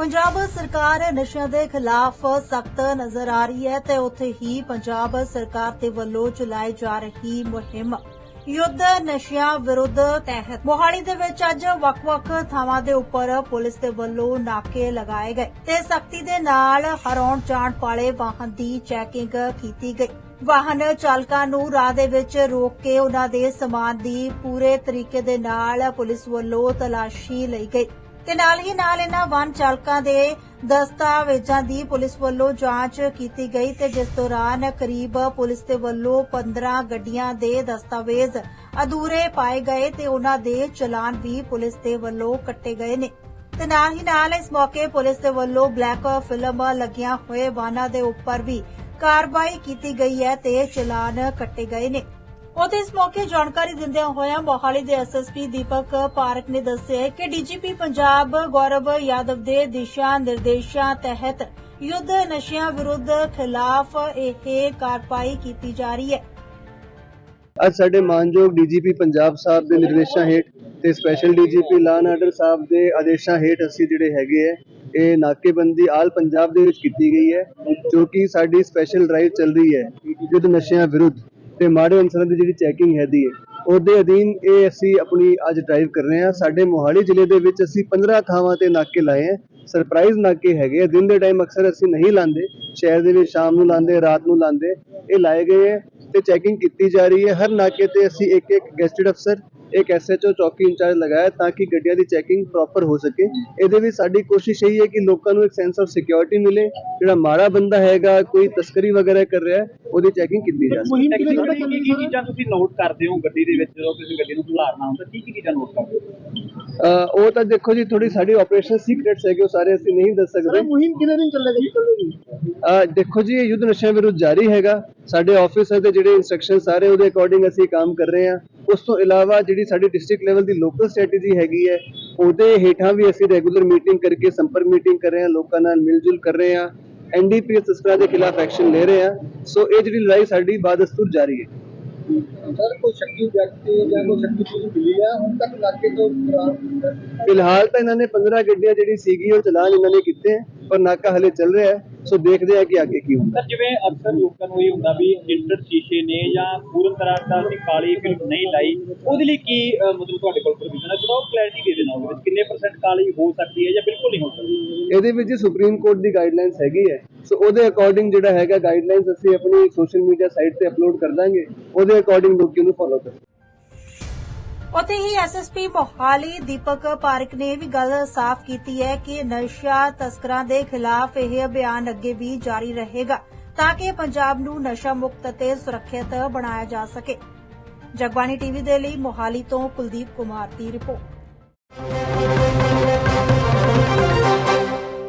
ਪੰਜਾਬ ਸਰਕਾਰ ਨਸ਼ਿਆਂ ਦੇ ਖਿਲਾਫ ਸਖਤ ਨਜ਼ਰ ਆ ਰਹੀ ਹੈ ਤੇ ਉੱਥੇ ਹੀ ਪੰਜਾਬ ਸਰਕਾਰ ਦੇ ਵੱਲੋਂ ਚਲਾਈ ਜਾ ਰਹੀ ਮੁਹਿੰਮ। ਯੁੱਧ ਨਸ਼ਿਆਂ ਵਿਰੁੱਧ ਤਹਿਤ। ਮੋਹਾਲੀ ਦੇ ਵਿੱਚ ਅੱਜ ਵੱਖ-ਵੱਖ ਥਾਵਾਂ ਦੇ ਉੱਪਰ ਪੁਲਿਸ ਦੇ ਵੱਲੋਂ ਨਾਕੇ ਲਗਾਏ ਗਏ ਤੇ ਸਖਤੀ ਦੇ ਨਾਲ ਹਰਾਉਣ ਜਾਣ ਵਾਲੇ ਵਾਹਨ ਦੀ ਚੈਕਿੰਗ ਕੀਤੀ ਗਈ। ਵਾਹਨ ਚਾਲਕਾਂ ਨੂੰ ਰਾਹ ਦੇ ਵਿੱਚ ਰੋਕ ਕੇ ਉਹਨਾਂ ਦੇ ਸਮਾਨ ਦੀ ਪੂਰੇ ਤਰੀਕੇ ਦੇ ਨਾਲ ਪੁਲਿਸ ਵੱਲੋਂ ਤਲਾਸ਼ੀ ਲਈ ਗਈ। ਤੇ ਨਾਲ ਹੀ ਨਾਲ ਇਹਨਾਂ ਵਾਹਨ ਚਾਲਕਾਂ ਦੇ ਦਸਤਾਵੇਜ਼ਾਂ ਦੀ ਪੁਲਿਸ ਵੱਲੋਂ ਜਾਂਚ ਕੀਤੀ ਗਈ ਤੇ ਜਿਸ ਦੌਰਾਨ ਕਰੀਬ ਪੁਲਿਸ ਦੇ ਵੱਲੋਂ 15 ਗੱਡੀਆਂ ਦੇ ਦਸਤਾਵੇਜ਼ ਅਧੂਰੇ ਪਾਏ ਗਏ ਤੇ ਉਹਨਾਂ ਦੇ ਚਲਾਨ ਵੀ ਪੁਲਿਸ ਦੇ ਵੱਲੋਂ ਕੱਟੇ ਗਏ ਨੇ। ਤੇ ਨਾਲ ਹੀ ਨਾਲ ਇਸ ਮੌਕੇ ਪੁਲਿਸ ਦੇ ਵੱਲੋਂ ਬਲੈਕ ਫਿਲਮ ਲੱਗੀਆਂ ਹੋਏ ਵਾਹਨਾਂ ਦੇ ਉੱਪਰ ਵੀ ਕਾਰਵਾਈ ਕੀਤੀ ਗਈ ਹੈ ਤੇ ਚਲਾਨ ਕੱਟੇ ਗਏ ਨੇ। ਉਹਦੇ ਇਸ ਮੌਕੇ ਜਾਣਕਾਰੀ ਦਿੰਦਿਆਂ ਹੋਇਆਂ ਮੋਹਾਲੀ ਦੇ ਐਸਐਸਪੀ ਦੀਪਕ ਪਾਰਕ ਨੇ ਦੱਸਿਆ ਕਿ ਡੀਜੀਪੀ ਪੰਜਾਬ ਗੌਰਵ ਯਾਦਵ ਦੇ ਦਿਸ਼ਾ ਨਿਰਦੇਸ਼ਾਂ ਤਹਿਤ ਯੁੱਧ ਨਸ਼ਿਆਂ ਵਿਰੁੱਧ ਖਿਲਾਫ ਇਹ ਕਾਰਵਾਈ ਕੀਤੀ ਜਾ ਰਹੀ ਹੈ। ਅੱਜ ਸਾਡੇ ਮਾਨਯੋਗ ਡੀਜੀਪੀ ਪੰਜਾਬ ਸਾਹਿਬ ਦੇ ਨਿਰਦੇਸ਼ਾਂ ਹੇਠ ਤੇ special DGP law and order sahib ਦੇ ਆਦੇਸ਼ਾਂ ਹੇਠ ਅਸੀਂ ਜਿਹੜੇ ਹੈਗੇ ਹੈ ਇਹ ਨਾਕੇਬੰਦੀ ਆਲ ਪੰਜਾਬ ਦੇ ਵਿੱਚ ਕੀਤੀ ਗਈ ਹੈ, ਜੋ ਕਿ ਸਾਡੀ ਸਪੈਸ਼ਲ ਡਰਾਈਵ ਚੱਲ ਰਹੀ ਹੈ ਯੁੱਧ ਨਸ਼ਿਆਂ ਵਿਰੁੱਧ। ਤੇ ਮਾੜੇ ਅਨਸਰਾਂ ਦੀ ਜਿਹੜੀ ਚੈਕਿੰਗ ਹੈਦੀ ਹੈ, ਉਹਦੇ ਅਧੀਨ ਇਹ ਅਸੀਂ ਆਪਣੀ ਅੱਜ ਡਰਾਈਵ ਕਰ ਰਹੇ ਹਾਂ। ਸਾਡੇ ਮੋਹਾਲੀ ਜ਼ਿਲ੍ਹੇ ਦੇ ਵਿੱਚ ਅਸੀਂ 15 ਥਾਵਾਂ ਤੇ ਨਾਕੇ ਲਾਏ ਹੈ। ਸਰਪ੍ਰਾਈਜ਼ ਨਾਕੇ ਹੈਗੇ ਆ ਦਿਨ ਦੇ ਟਾਈਮ ਅਕਸਰ ਅਸੀਂ ਨਹੀਂ ਲਾਉਂਦੇ ਸ਼ਹਿਰ ਦੇ ਵਿੱਚ ਸ਼ਾਮ ਨੂੰ ਲਾਉਂਦੇ ਰਾਤ ਨੂੰ ਲਾਉਂਦੇ ਇਹ ਲਾਏ ਗਏ ਹੈ ਤੇ ਚੈਕਿੰਗ ਕੀਤੀ ਜਾ ਰਹੀ ਹੈ। ਹਰ ਨਾਕੇ ਤੇ ਅਸੀਂ ਇੱਕ ਇੱਕ ਗੈਸਟਡ ਅਫਸਰ ਇੱਕ ਐਸਐਚਓ ਚੌਕੀ ਇੰਚਾਰਜ ਲਗਾਇਆ ਤਾਂ ਕਿ ਗੱਡੀਆਂ ਦੀ ਚੈਕਿੰਗ ਪ੍ਰੋਪਰ ਹੋ ਸਕੇ। ਇਹਦੇ ਵਿੱਚ ਸਾਡੀ ਕੋਸ਼ਿਸ਼ ਇਹੀ ਹੈ ਕਿ ਲੋਕਾਂ ਨੂੰ ਇੱਕ ਸੈਂਸ ਆਫ ਸਿਕਿਉਰਿਟੀ ਮਿਲੇ। ਜਿਹੜਾ ਮਾੜਾ ਬੰਦਾ ਹੈਗਾ ਕੋਈ ਤਸਕਰੀ ਵਗੈਰਾ ਕਰ ਰਿਹਾ ਉਹਦੀ ਚੈਕਿੰਗ ਕੀਤੀ ਜਾ ਸਕੇ। ਮੁਹਿੰਮ ਕਿਹੜੀ ਕੀ ਕੀ ਚੀਜ਼ਾਂ ਤੁਸੀਂ ਨੋਟ ਕਰਦੇ ਹੋ ਗੱਡੀ ਦੇ ਵਿੱਚ ਜਦੋਂ ਤੁਸੀਂ ਗੱਡੀ ਨੂੰ ਖੁਲਾਰਨਾ ਹੁੰਦਾ ਕੀ ਕੀ ਚੀਜ਼ਾਂ ਨੋਟ ਕਰਦੇ ਹੋ? ਅਹ ਉਹ ਤਾਂ ਦੇਖੋ ਜੀ ਥੋੜੀ ਸਾਡੀ ਆਪਰੇਸ਼ਨ ਸੀਕ੍ਰੇਟਸ ਹੈਗੇ ਉਹ ਸਾਰੇ ਅਸੀਂ ਨਹੀਂ ਦੱਸ ਸਕਦੇ। ਮੁਹਿੰਮ ਕਿੰਨੇ ਦਿਨ ਚੱਲੇਗੀ ਚੱਲੇਗੀ ਦੇਖੋ ਜੀ ਇਹ ਯੁੱਧ ਨਸ਼ਿਆਂ ਵਿਰੁੱਧ ਜਾਰੀ ਹੈਗਾ। ਸਾਡੇ ਆਫਿਸਰ ਦੇ ਜਿਹੜੇ ਇਨਸਟਰਕਸ਼ਨ ਸਾਰੇ ਉਹਦੇ ਅਕੋਰਡਿੰਗ ਅਸੀਂ ਕੰਮ ਕਰ ਰਹੇ ਹਾਂ। ਉਸ ਤੋਂ ਇਲਾਵਾ ਜਿਹੜੀ ਸਾਡੀ ਡਿਸਟ੍ਰਿਕਟ ਲੈਵਲ ਦੀ ਲੋਕਲ ਸਟ੍ਰੈਟਜੀ ਹੈਗੀ ਹੈ, ਉਹਦੇ ਹੇਠਾਂ ਵੀ ਅਸੀਂ ਰੈਗੂਲਰ ਮੀਟਿੰਗ ਕਰਕੇ ਸੰਪਰਕ ਮੀਟਿੰਗ ਕਰ ਰਹੇ ਹਾਂ, ਲੋਕਾਂ ਨਾਲ ਮਿਲ ਜੁਲ ਕਰ ਰਹੇ ਹਾਂ ਐਨਡੀਪੀਐਸ ਇਸ ਤਰ੍ਹਾਂ ਦੇ ਖਿਲਾਫ ਐਕਸ਼ਨ ਲੈ ਰਹੇ ਹਾਂ। ਸੋ ਇਹ ਜਿਹੜੀ ਲੜਾਈ ਸਾਡੀ ਬਾਦਸਤੂਰ ਜਾਰੀ ਹੈ। ਸਰ ਕੋਈ ਸ਼ੱਕੀ ਵਿਅਕਤੀ ਜਾਂ ਕੋਈ ਸ਼ੱਕੀ ਚੀਜ਼ ਮਿਲੀ ਹੈ ਹੁਣ ਤੱਕ ਇਲਾਕੇ ਤੋਂ ਫਿਲਹਾਲ ਤਾਂ ਇਹਨਾਂ ਨੇ 15 ਗੱਡੀਆਂ ਜਿਹੜੀ ਸੀਗੀ ਉਹ ਚਲਾਨ ਇਹਨਾਂ ਨੇ ਕੀਤੇ ਪਰ ਨਾਕਾ ਹਲੇ ਚੱਲ ਰਿਹਾ ਹੈ। ਸੋ ਦੇਖਦੇ ਹਾਂ ਕਿ ਅੱਗੇ ਕੀ ਹੁੰਦਾ। ਸਰ ਜਿਵੇਂ ਅਕਸਰ ਲੋਕਾਂ ਨੂੰ ਇਹ ਹੁੰਦਾ ਵੀ ਇੰਟਰ ਸ਼ੀਸ਼ੇ ਨੇ ਜਾਂ ਪੂਰਨ ਤਰ੍ਹਾਂ ਦਾ ਅਸੀਂ ਕਾਲੀ ਫਿਲਮ ਨਹੀਂ ਲਾਈ ਉਹਦੇ ਲਈ ਕੀ ਅਹ, ਮਤਲਬ ਤੁਹਾਡੇ ਕੋਲ ਪ੍ਰੋਵੀਜ਼ਨ ਹੈ? ਥੋੜਾ ਕਲੈਰਿਟੀ ਦੇ ਦੇਣਾ ਉਹਦੇ ਵਿੱਚ ਕਿੰਨੇ ਪਰਸੈਂਟ ਕਾਲੀ ਹੋ ਸਕਦੀ ਹੈ ਜਾਂ ਬਿਲਕੁਲ ਨਹੀਂ ਹੋ ਸਕਦੀ? ਇਹਦੇ ਵਿੱਚ ਜੀ ਸੁਪਰੀਮ ਕੋਰਟ ਦੀ ਗਾਈਡਲਾਈਨਸ ਹੈਗੀ ਹੈ। ਸੋ ਉਹਦੇ ਅਕੋਰਡਿੰਗ ਜਿਹੜਾ ਹੈਗਾ ਗਾਈਡਲਾਈਨਸ ਅਸੀਂ ਆਪਣੀ ਸੋਸ਼ਲ ਮੀਡੀਆ ਸਾਈਟ ਤੇ ਅਪਲੋਡ ਕਰ ਦਾਂਗੇ। ਉਹਦੇ ਅਕੋਰਡਿੰਗ ਲੋਕੀ ਉਹਨੂੰ ਫੋਲੋ ਕਰੋ ਉੱਥੇ ਹੀ ਐਸਐਸਪੀ ਮੋਹਾਲੀ ਦੀਪਕ ਪਾਰਕ ਨੇ ਵੀ ਗੱਲ ਸਾਫ਼ ਕੀਤੀ ਹੈ ਕਿ ਨਸ਼ਾ ਤਸਕਰਾਂ ਦੇ ਖਿਲਾਫ ਇਹ ਅਭਿਆਨ ਅੱਗੇ ਵੀ ਜਾਰੀ ਰਹੇਗਾ, ਤਾਂ ਕਿ ਪੰਜਾਬ ਨੂੰ ਨਸ਼ਾ ਮੁਕਤ ਅਤੇ ਸੁਰੱਖਿਅਤ ਬਣਾਇਆ ਜਾ ਸਕੇ। ਜਗਬਾਣੀ ਟੀਵੀ ਦੇ ਲਈ ਮੋਹਾਲੀ ਤੋਂ ਕੁਲਦੀਪ ਕੁਮਾਰ ਦੀ ਰਿਪੋਰਟ।